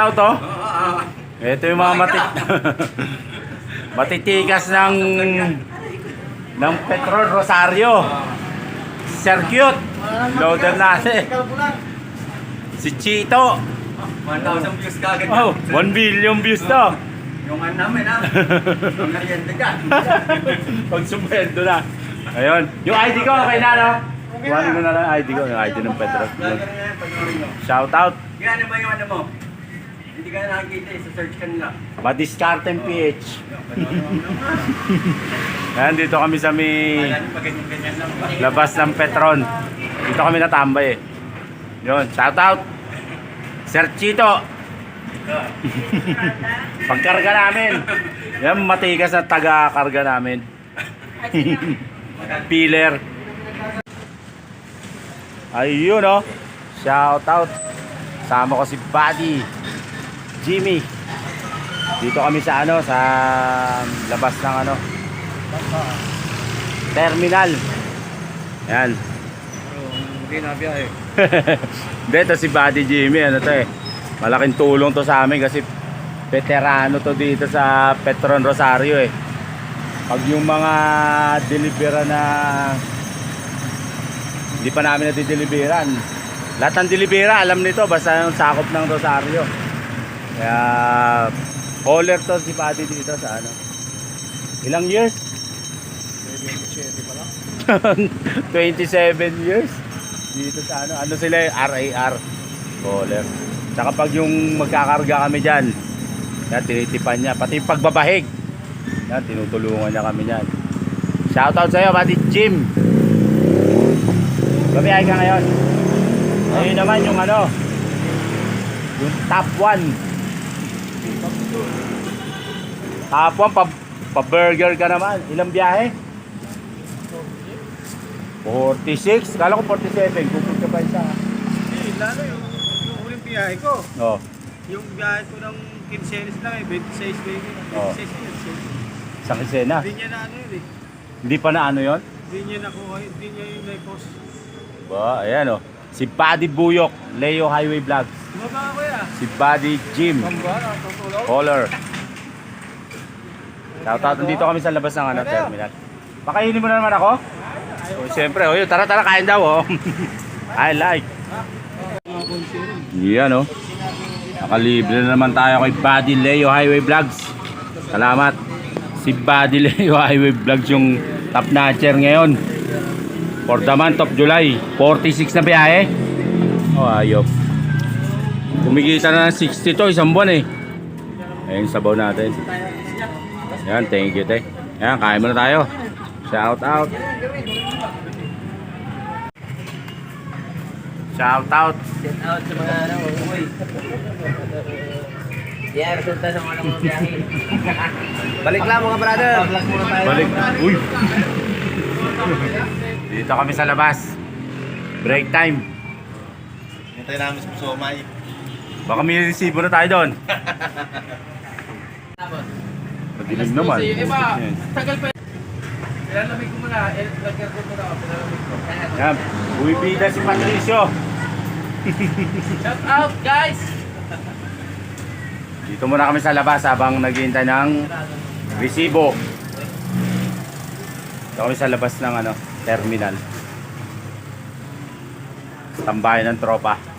Tao to? Ito yung mga matit matitikas ng ng Petrol Rosario. Circuit. Loader natin. Si Chito. 1,000 views ka agad. Oh, 1 billion views to. Yung ano namin ha. Yung merienda ka. Pag sumweldo na. Ayun. Yung ID ko, okay na, no? Kuhanin ko na lang ID ko, yung ID ng Petro. Vlogger na yan, panoorin mo. Shout out. Gano'n ba yung ano mo? Hindi ka na nakikita eh, sa search ka nila. Madiscarten PH. Ayan, dito kami sa may ganyan-ganyan lang ba? labas ng Petron. Dito kami natambay eh. Yun, shout out. Sir Chito. Pagkarga namin. Yan, matigas na taga-karga namin. Pillar. Ayun oh. Shout out. Sama ko si Buddy. Jimmy. Dito kami sa ano, sa labas ng ano. Terminal. Yan. Hindi na biyahe. Hindi, ito si Buddy Jimmy, ano to eh. Malaking tulong to sa amin kasi veterano to dito sa Petron Rosario eh. Pag yung mga delibera na hindi pa namin natideliveran. Lahat ng delibera, alam nito, basta yung sakop ng Rosario. Kaya, hauler to si Buddy dito sa ano. Ilang years? 27 years. Dito sa ano ano sila eh, RAR caller tsaka pag yung magkakarga kami dyan yan tinitipan niya. Pati yung pagbabahig yan tinutulungan niya kami dyan shoutout sa'yo pati Jim. Babiyahe ka ngayon. Ayun naman yung ano yung top 1 1 pa, pa burger ka naman ilang biyahe 46 kala ko 47 kung ka pa isa Eh, lalo yung, yung huling biyahe ko. oh Yung biyahe ko ng Kinsenis lang eh, 26 baby. Oo. 26 yun. sa Kisena Hindi niya na ano yun eh. Hindi pa na ano yon? Hindi niya nakuha, hindi niya yung na-post. Ba, ayan oh. Si Buddy Buyok, Leo Highway Vlogs. Si Buddy Jim, caller. Shoutout, dito kami sa labas ng ano, terminal. Pakainin mo na naman ako? Oh, siyempre, oh, yun, tara tara kain daw oh. I like. Yan oh. Nakalibre na naman tayo kay Buddy Leo Highway Vlogs. Salamat. Si Buddy Leo Highway Vlogs yung top notcher ngayon. For the month of July. 46 na biyahe. Oh, ayop. Kumikita na ng 60 to isang buwan eh. Ayun, sabaw natin. Yan, thank you, te. Yan, kain muna tayo. Shout out. Shout out. Shout out sa mga ano, uy. Yeah, resulta sa mga mga biyahe. Balik lang mga brother. Balik. Uy. Dito kami sa labas. Break time. Hintay namin sa Somay. Baka may resibo na tayo doon. Madilim naman. Iba, tagal pa. Pinalamig ko muna, eh, lagyan ko muna, pinalamig ko. Yan. Bumibida si Patricio. Shout out guys! Dito muna kami sa labas habang naghihintay ng resibo. Dito kami sa labas ng ano, terminal. Tambayan ng tropa.